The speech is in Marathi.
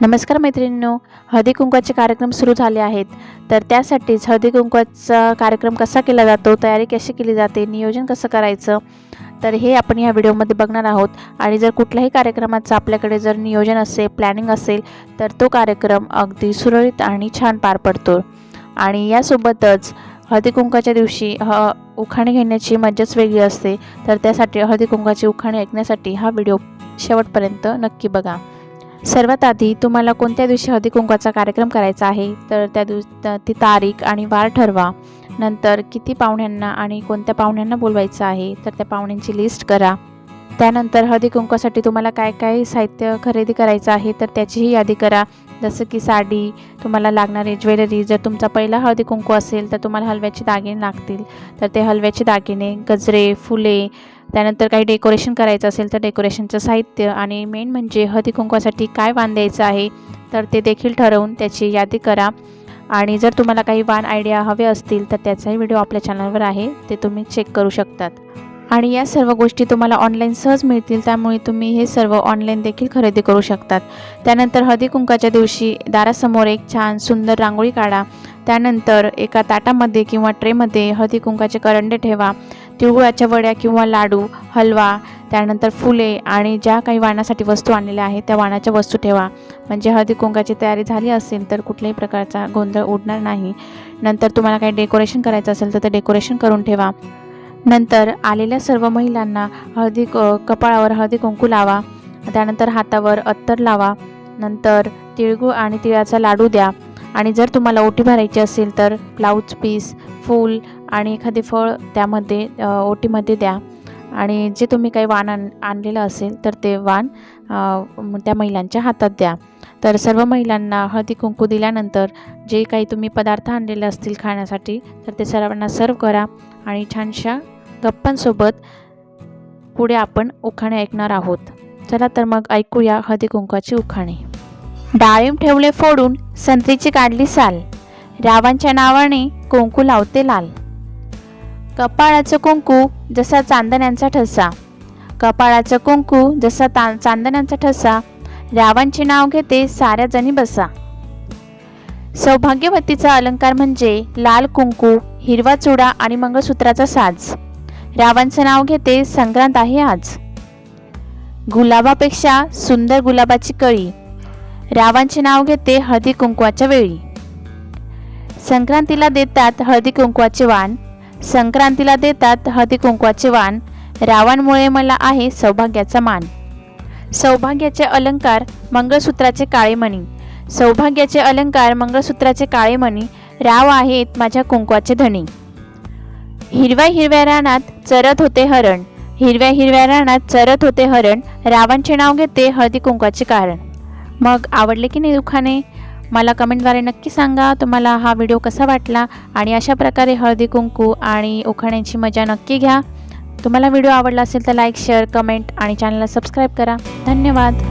नमस्कार मैत्रिणींनो हळदी कुंकवाचे कार्यक्रम सुरू झाले आहेत. तर त्यासाठीच हळदी कुंकवाचा कार्यक्रम कसा केला जातो तयारी कशी केली जाते नियोजन कसं करायचं तर हे आपण या व्हिडिओमध्ये बघणार आहोत. आणि जर कुठल्याही कार्यक्रमाचं आपल्याकडे जर नियोजन असेल प्लॅनिंग असेल तर तो कार्यक्रम अगदी सुरळीत आणि छान पार पडतो. आणि यासोबतच हळदी कुंकाच्या दिवशी ह उखाणे घेण्याची मजाच वेगळी असते. तर त्यासाठी हळदी कुंकाची उखाणे ऐकण्यासाठी हा व्हिडिओ शेवटपर्यंत नक्की बघा. सर्वात आधी तुम्हाला कोणत्या दिवशी हळदी कुंकवाचा कार्यक्रम करायचा आहे? तर त्या दिवस ती तारीख आणि वार ठरवा. नंतर किती पाहुण्यांना आणि कोणत्या पाहुण्यांना बोलवायचं आहे? तर त्या पाहुण्यांची लिस्ट करा. त्यानंतर हळदी कुंकवासाठी तुम्हाला काय काय साहित्य खरेदी करायचं आहे? तर त्याचीही यादी करा. जसं की साडी तुम्हाला लागणारी ज्वेलरी. जर तुमचा पहिला हळदी कुंकू असेल तर तुम्हाला हलव्याचे दागिने लागतील. तर ते हलव्याचे दागिने गजरे फुले त्यानंतर काही डेकोरेशन करायचं असेल तर डेकोरेशनचं साहित्य आणि मेन म्हणजे हळदी कुंकवासाठी काय वाण द्यायचं आहे तर ते देखील ठरवून त्याची यादी करा. आणि जर तुम्हाला काही वाण आयडिया हवे असतील तर त्याचाही व्हिडिओ आपल्या चॅनलवर आहे ते तुम्ही चेक करू शकतात. आणि या सर्व गोष्टी तुम्हाला ऑनलाईन सहज मिळतील. त्यामुळे तुम्ही हे सर्व ऑनलाईन देखील खरेदी करू शकतात. त्यानंतर हळदी कुंकाच्या दिवशी दारासमोर एक छान सुंदर रांगोळी काढा. त्यानंतर एका ताटामध्ये किंवा ट्रेमध्ये हळदी कुंकाचे करंडे ठेवा. तिळगुळाच्या वड्या किंवा लाडू हलवा त्यानंतर फुले आणि ज्या काही वाणासाठी वस्तू आणलेल्या आहेत त्या वाणाच्या वस्तू ठेवा. म्हणजे हळदी कुंकाची तयारी झाली असेल तर कुठल्याही प्रकारचा गोंधळ उडणार नाही. नंतर तुम्हाला काही डेकोरेशन करायचं असेल तर ते डेकोरेशन करून ठेवा. नंतर आलेल्या सर्व महिलांना हळदी कपाळावर हळदी कुंकू लावा. त्यानंतर हातावर अत्तर लावा. नंतर तिळगूळ आणि तिळाचा लाडू द्या. आणि जर तुम्हाला ओटी भरायची असेल तर ब्लाऊज पीस फूल आणि एखादे फळ त्यामध्ये ओटीमध्ये द्या. आणि जे तुम्ही काही वाण आण आणलेलं असेल तर ते वाण त्या महिलांच्या हातात द्या. तर सर्व महिलांना हळदी कुंकू दिल्यानंतर जे काही तुम्ही पदार्थ आणलेले असतील खाण्यासाठी तर ते सर्वांना सर्व करा. आणि छानशा गप्पांसोबत पुढे आपण उखाणे ऐकणार आहोत. चला तर मग ऐकूया हळदीकुंकाची उखाणे. डाळिंब ठेवले फोडून संत्रीची काढली साल. रावांच्या नावाने कुंकू लावते लाल. कपाळाचं कुंकू जसा चांदण्यांचा ठसा. कपाळाचं कुंकू जसा ता चांदण्यांचा ठसा. रावांचे नाव घेते साऱ्या जणी बसा. सौभाग्यवतीचा अलंकार म्हणजे लाल कुंकू हिरवा चुडा आणि मंगळसूत्राचा साज. रावांचं नाव घेते संक्रांत आहे आज. गुलाबापेक्षा सुंदर गुलाबाची कळी. रावांचे नाव घेते हळदी कुंकवाच्या वेळी. संक्रांतीला देतात हळदी कुंकवाचे वाण. संक्रांतीला देतात हळदी कुंकवाचे वाण. रावांमुळे मला आहे सौभाग्याचा मान. सौभाग्याचे अलंकार मंगळसूत्राचे काळे मणी. सौभाग्याचे अलंकार मंगळसूत्राचे काळे मणी. राव आहेत माझ्या कुंकवाचे धणी. हिरव्या हिरव्या रानात चरत होते हरण. हिरव्या हिरव्या रानात चरत होते हरण. रावणचे नाव घेते हळदी कुंकवाचे कारण. मग आवडले की नाही दुखाने? मला कमेंटद्वारे नक्की सांगा. तुम्हाला हा व्हिडिओ कसा वाटला? आणि अशा प्रकारे हळदी कुंकू आणि उखाण्याची मजा नक्की घ्या. तुम्हाला व्हिडिओ आवडला असेल तर लाईक शेअर कमेंट आणि चॅनलला सबस्क्राईब करा. धन्यवाद.